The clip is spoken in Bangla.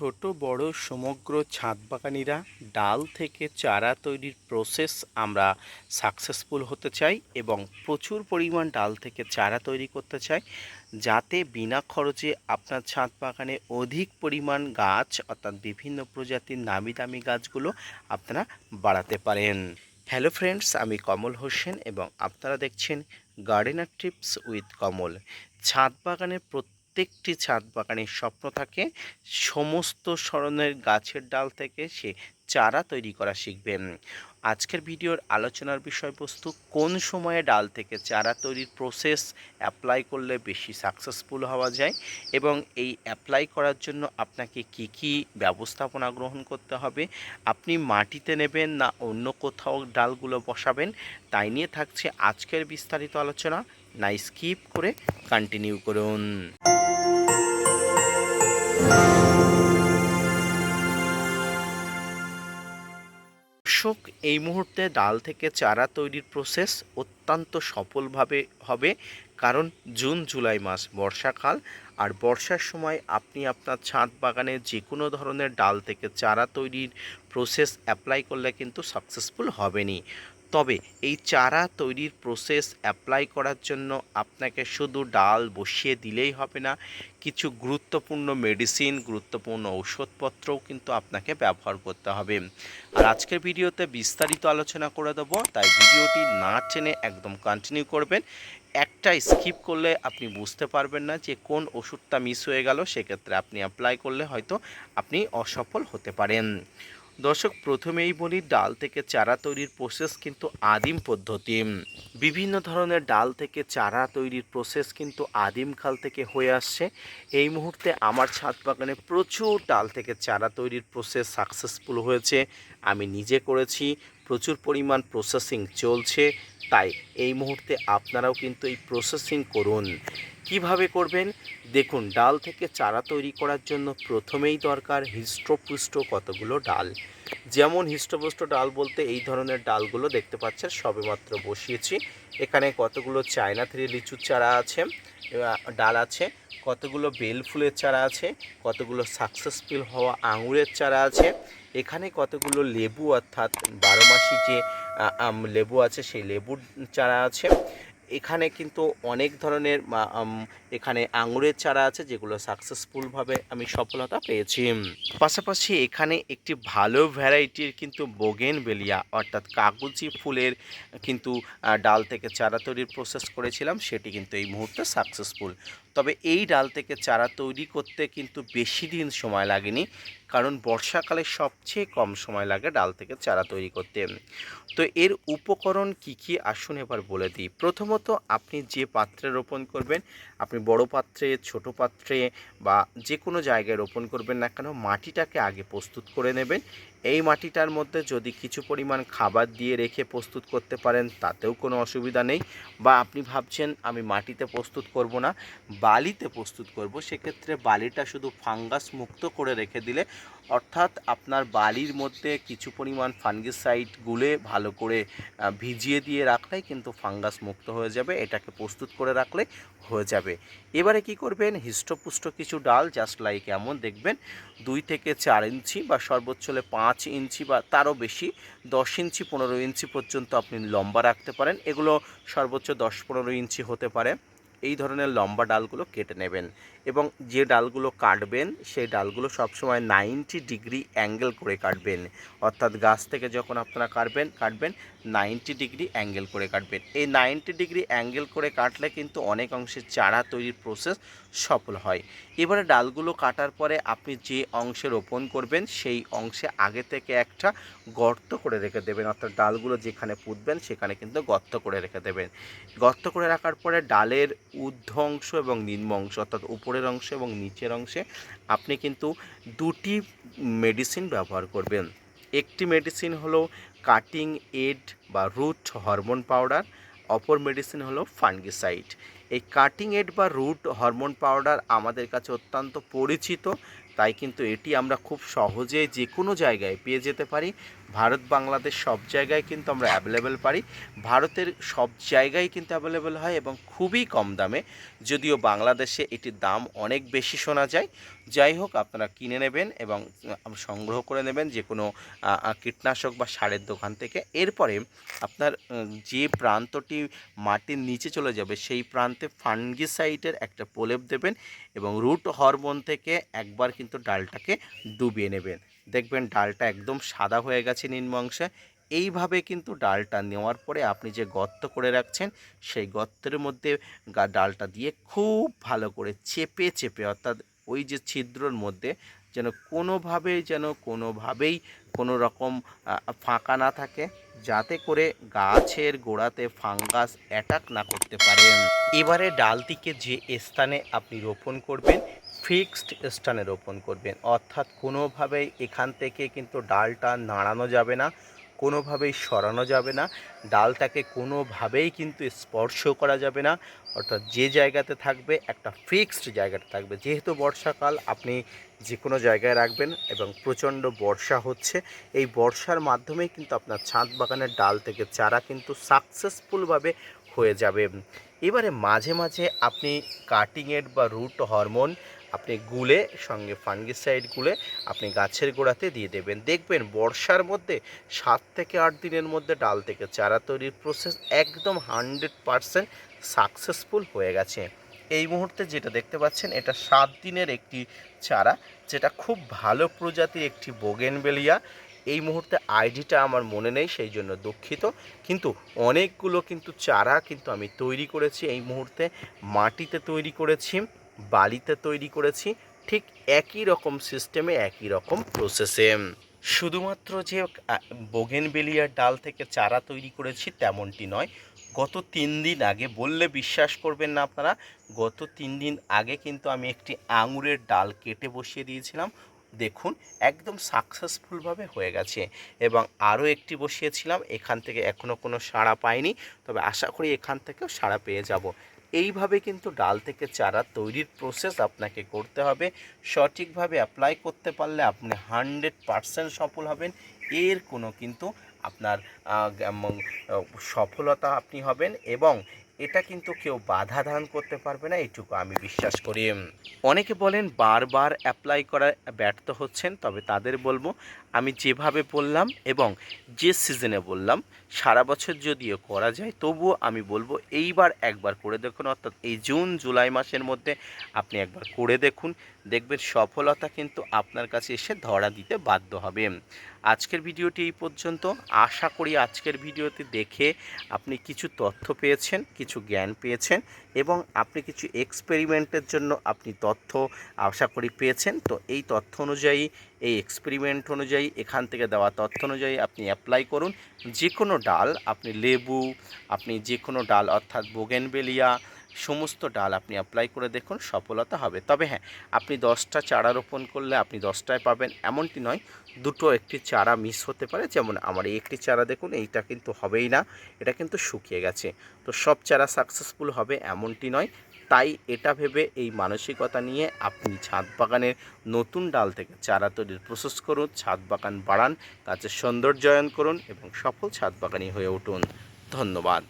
ছোট, বড়, সমগ্র ছাদ বাগানিরা ডাল থেকে চারা তৈরির প্রসেস আমরা সাকসেসফুল হতে চাই এবং প্রচুর পরিমাণ ডাল থেকে চারা তৈরি করতে চাই, যাতে বিনা খরচে আপনার ছাদ বাগানে অধিক পরিমাণ গাছ, অর্থাৎ বিভিন্ন প্রজাতির নামি দামি গাছগুলো আপনারা বাড়াতে পারেন। হ্যালো ফ্রেন্ডস আমি কমল হোসেন এবং আপনারা দেখছেন গার্ডেনার টিপস উইথ কমল। ছাদ বাগানের প্রত্যেকটি ছাদ বাগানের স্বপ্ন থাকে, সমস্ত ধরনের গাছের ডাল থেকে সে চারা তৈরি করা শিখবেন আজকের ভিডিওর আলোচনার বিষয়বস্তু, কোন সময়ে ডাল থেকে চারা তৈরির প্রসেস অ্যাপ্লাই করলে বেশি সাকসেসফুল হওয়া যায় এবং এই অ্যাপ্লাই করার জন্য আপনাকে কি কি ব্যবস্থাপনা গ্রহণ করতে হবে, আপনি মাটিতে নেবেন না অন্য কোথাও ডালগুলো বসাবেন, তাই নিয়ে থাকছে আজকের বিস্তারিত আলোচনা। না স্কিপ করে কন্টিনিউ করুন। দর্শক, এই মুহূর্তে ডাল থেকে চারা তৈরির প্রসেস অত্যন্ত সফলভাবে হবে কারণ জুন, জুলাই মাস বর্ষাকাল। আর বর্ষার সময় আপনি আপনার ছাদ বাগানে যে কোনো ধরনের ডাল থেকে চারা তৈরির প্রসেস অ্যাপ্লাই করলে কিন্তু সাকসেসফুল হবেনি তবে এই চারা তৈরির প্রসেস অ্যাপ্লাই করার জন্য আপনাকে শুধু ডাল বসিয়ে দিলেই হবে না, কিছু গুরুত্বপূর্ণ মেডিসিন গুরুত্বপূর্ণ ঔষধপত্রও কিন্তু আপনাকে ব্যবহার করতে হবে। আর আজকের ভিডিওতে বিস্তারিত আলোচনা করে দেবো, তাই ভিডিওটি না টেনে একদম কন্টিনিউ করবেন। একটা স্কিপ করলে আপনি বুঝতে পারবেন না যে কোন ওষুধটা মিস হয়ে গেল, সেক্ষেত্রে আপনি অ্যাপ্লাই করলে হয়তো আপনি অসফল হতে পারেন। দর্শক, প্রথমেই বলি, ডাল থেকে চারা তৈরির প্রসেস কিন্তু আদিম পদ্ধতি। বিভিন্ন ধরনের ডাল থেকে চারা তৈরির প্রসেস কিন্তু আদিমকাল থেকে হয়ে আসছে। এই মুহূর্তে আমার ছাদ বাগানে প্রচুর ডাল থেকে চারা তৈরির প্রসেস সাকসেসফুল হয়েছে। আমি নিজে করেছি, প্রচুর পরিমাণ প্রসেসিং চলছে, তাই এই মুহূর্তে আপনারাও কিন্তু এই প্রসেসিং করুন। কীভাবে করবেন? দেখুন, ডাল থেকে চারা তৈরি করার জন্য প্রথমেই দরকার হৃষ্টপুষ্ট কতগুলো ডাল। যেমন হৃষ্টপুষ্ট ডাল বলতে এই ধরনের ডালগুলো দেখতে পাচ্ছেন, সবেমাত্র বসিয়েছি। এখানে কতগুলো চায়না থ্রি লিচুর চারা আছে ডাল আছে কতগুলো বেল ফুলের চারা আছে, কতগুলো সাকসেসফুল হওয়া আঙুরের চারা আছে, এখানে কতগুলো লেবু অর্থাৎ বারো মাসি যে লেবু আছে সেই লেবুর চারা আছে। এখানে কিন্তু অনেক ধরনের এখানে আঙুরের চারা আছে যেগুলো সাকসেসফুলভাবে আমি সফলতা পেয়েছি। পাশাপাশি এখানে একটি ভালো ভ্যারাইটির কিন্তু বোগেন বেলিয়া অর্থাৎ কাগজি ফুলের কিন্তু ডাল থেকে চারা তৈরির প্রসেস করেছিলাম, সেটি কিন্তু এই মুহূর্তে সাকসেসফুল তবে এই ডাল থেকে চারা তৈরি করতে কিন্তু বেশি দিন সময় লাগেনি, কারণ বর্ষাকালে সবচেয়ে কম সময় লাগে ডাল থেকে চারা তৈরি করতে। তো এর উপকরণ কি কি? আসুন এবার বলে দিই। প্রথমত আপনি যে পাত্রে রোপণ করবেন আপনি বড় পাত্রে, ছোট পাত্রে বা যে কোনো জায়গায় রোপণ করবেন না কেন, মাটিটাকে আগে প্রস্তুত করে নেবেন। এই মাটিটার মধ্যে যদি কিছু পরিমাণ খাবার দিয়ে রেখে প্রস্তুত করতে পারেন, তাতেও কোনো অসুবিধা নেই। বা আপনি ভাবছেন, আমি মাটিতে প্রস্তুত করব না, বালিতে প্রস্তুত করব, সেক্ষেত্রে বালিটা শুধু ফাঙ্গাস মুক্ত করে রেখে দিলে, অর্থাৎ আপনার বালির মধ্যে কিছু পরিমাণ ফাঙ্গিসাইড গুলে ভালো করে ভিজিয়ে দিয়ে রাখলেই কিন্তু ফাঙ্গাস মুক্ত হয়ে যাবে, এটাকে প্রস্তুত করে রাখলে হয়ে যাবে। এবারে কি করবেন? হৃষ্টপুষ্ট কিছু ডাল জাস্ট লাইক এমন, দেখবেন দুই থেকে চার ইঞ্চি বা সর্বোচ্চ হলে পাঁচ ইঞ্চি বা তারও বেশি, দশ ইঞ্চি, পনেরো ইঞ্চি পর্যন্ত আপনি লম্বা রাখতে পারেন। এগুলো সর্বোচ্চ দশ পনেরো ইঞ্চি হতে পারে। এই ধরনের লম্বা ডালগুলো কেটে নেবেন। এবং যে ডালগুলো কাটবেন, সেই ডালগুলো সবসময় নাইনটি ডিগ্রি অ্যাঙ্গেল করে কাটবেন। অর্থাৎ গাছ থেকে যখন আপনারা কাটবেন কাটবেন নাইনটি ডিগ্রি অ্যাঙ্গেল করে কাটবেন। এই নাইনটি ডিগ্রি অ্যাঙ্গেল করে কাটলে কিন্তু অনেক অংশে চারা তৈরির প্রসেস সফল হয়। এবারে ডালগুলো কাটার পরে আপনি যে অংশে রোপণ করবেন, সেই অংশে আগে থেকে একটা গর্ত করে রেখে দেবেন। অর্থাৎ ডালগুলো যেখানে পুঁতবেন, সেখানে কিন্তু গর্ত করে রেখে দেবেন। গর্ত করে রাখার পরে ডালের ঊর্ধ্ব অংশ এবং নিম্ন অংশ অর্থাৎ উপরের অংশ এবং নিচের অংশে আপনি কিন্তু দুটি মেডিসিন ব্যবহার করবেন। একটি মেডিসিন হলো কাটিং এড বা রুট হরমোন পাউডার অপর মেডিসিন হলো ফাঙ্গিসাইড এই কাটিং এড বা রুট হরমোন পাউডার আমাদের কাছে অত্যন্ত পরিচিত, তাই কিন্তু এটি আমরা খুব সহজে যে কোনো জায়গায় পেয়ে যেতে পারি। ভারত, বাংলাদেশ সব জায়গায় কিন্তু আমরা অ্যাভেলেবেল পারি। ভারতের সব জায়গায় কিন্তু অ্যাভেলেবেল হয় এবং খুবই কম দামে। যদিও বাংলাদেশে এটির দাম অনেক বেশি শোনা যায়। যাই হোক, আপনারা কিনে নেবেন এবং সংগ্রহ করে নেবেন যে কোনো কীটনাশক বা সারের দোকান থেকে। এরপরে আপনার যে প্রান্তটি মাটির নিচে চলে যাবে, সেই প্রান্তে ফাঙ্গিসাইডের একটা প্রলেপ দেবেন এবং রুট হরমোন থেকে একবার কিন্তু ডালটাকে ডুবিয়ে নেবেন। দেখবেন ডালটা একদম সাদা হয়ে গেছে নিম্ন অংশে এইভাবে কিন্তু ডালটা নেওয়ার পরে আপনি যে গর্ত করে রাখছেন, সেই গর্তের মধ্যে ডালটা দিয়ে খুব ভালো করে চেপে চেপে, অর্থাৎ ওই যে ছিদ্রর মধ্যে যেন কোনোভাবেই যেন কোনোভাবেই কোনো রকম ফাঁকা না থাকে, যাতে করে গাছের গোড়াতে ফাঙ্গাস অ্যাটাক না করতে পারে। এবারে ডালটিকে যে স্থানে আপনি রোপণ করবেন ফিক্সড স্থানে রোপণ করবেন। অর্থাৎ কোনোভাবেই এখান থেকে কিন্তু ডালটা নাড়ানো যাবে না, কোনোভাবেই সরানো যাবে না। ডালটাকে কোনোভাবেই কিন্তু স্পর্শ করা যাবে না। অর্থাৎ যে জায়গাতে থাকবে, একটা ফিক্সড জায়গাতে থাকবে। যেহেতু বর্ষাকাল, আপনি যে কোনো জায়গায় রাখবেন এবং প্রচণ্ড বর্ষা হচ্ছে। এই বর্ষার মাধ্যমেই কিন্তু আপনার ছাদ বাগানের ডাল থেকে চারা কিন্তু সাকসেসফুলভাবে হয়ে যাবে। এবারে মাঝে মাঝে আপনি কাটিংয়ের বা রুট হরমোন আপনি গুলে, সঙ্গে ফাঙ্গিসাইড গুলে আপনি গাছের গোড়াতে দিয়ে দেবেন। দেখবেন বর্ষার মধ্যে সাত থেকে আট দিনের মধ্যে ডাল থেকে চারা তৈরির প্রসেস একদম হান্ড্রেড পারসেন্ট সাকসেসফুল হয়ে গেছে। এই মুহূর্তে যেটা দেখতে পাচ্ছেন, এটা সাত দিনের একটি চারা, যেটা খুব ভালো প্রজাতির একটি বোগেনবেলিয়া এই মুহূর্তে আইডিটা আমার মনে নেই, সেই জন্য দুঃখিত। কিন্তু অনেকগুলো কিন্তু চারা কিন্তু আমি তৈরি করেছি এই মুহূর্তে। মাটিতে তৈরি করেছি, বালিতে তৈরি করেছি, ঠিক একই রকম সিস্টেমে একই রকম প্রসেসে শুধুমাত্র যে বোগেনবেলিয়ার ডাল থেকে চারা তৈরি করেছি তেমনটি নয়। গত তিন দিন আগে, বললে বিশ্বাস করবেন না আপনারা, গত তিন দিন আগে কিন্তু আমি একটি আঙুরের ডাল কেটে বসিয়ে দিয়েছিলাম। দেখুন, একদম সাকসেসফুলভাবে হয়ে গেছে। এবং আরও একটি বসিয়েছিলাম, এখান থেকে এখনও কোনো সাড়া পাইনি, তবে আশা করি এখান থেকেও সাড়া পেয়ে যাব। এইভাবে কিন্তু ডাল থেকে চারা তৈরির প্রসেস আপনাকে করতে হবে। সঠিকভাবে অ্যাপ্লাই করতে পারলে আপনি হানড্রেড পারসেন্ট সফল হবেন। এর কোনো কিন্তু আপনার সফলতা আপনি হবেন এবং এটা কিন্তু কেউ বাধা ধারণ করতে পারবে না এটুকু আমি বিশ্বাস করি। অনেকে বলেন বারবার অ্যাপ্লাই করা ব্যর্থ হচ্ছেন, তবে তাদের বলব আমি যেভাবে বললাম এবং যে সিজনে বললাম, সারা বছর যদিও করা যায়, তবুও আমি বলব এইবার একবার করে দেখুন, অর্থাৎ এই জুন, জুলাই মাসের মধ্যে আপনি একবার করে দেখুন। দেখবেন সফলতা কিন্তু আপনার কাছে এসে ধরা দিতে বাধ্য হবে। আজকের ভিডিওটি এই পর্যন্ত। আশা করি আজকের ভিডিওটি দেখে আপনি কিছু তথ্য পেয়েছেন, কিছু জ্ঞান পেয়েছেন এবং আপনি কিছু এক্সপেরিমেন্টের জন্য আপনি তথ্য আশা করি পেয়েছেন। তো এই তথ্য অনুযায়ী এই এক্সপেরিমেন্ট অনুযায়ী, এখান থেকে দেওয়া তথ্য অনুযায়ী আপনি অ্যাপ্লাই করুন। যে কোনো ডাল আপনি লেবু, আপনি যে কোনো ডাল অর্থাৎ বোগেনবেলিয়া সমস্ত ডাল আপনি অ্যাপ্লাই করে দেখুন, সফলতা হবে। তবে হ্যাঁ আপনি দশটা চারা রোপণ করলে আপনি দশটায় পাবেন। এমনটি নয়, দুটো একটি চারা মিস হতে পারে। যেমন আমার এই একটি চারা দেখুন, এইটা কিন্তু হবেই না, এটা কিন্তু শুকিয়ে গেছে। তো সব চারা সাকসেসফুল হবে, এমনটি নয়। তাই এটা ভেবে এই মানসিকতা নিয়ে আপনি ছাদ বাগানের নতুন ডাল থেকে চারা তৈরির প্রসেস করুন, ছাদ বাগান বাড়ান, গাছের সৌন্দর্যায়ন করুন এবং সফল ছাদ বাগানি হয়ে উঠুন। ধন্যবাদ।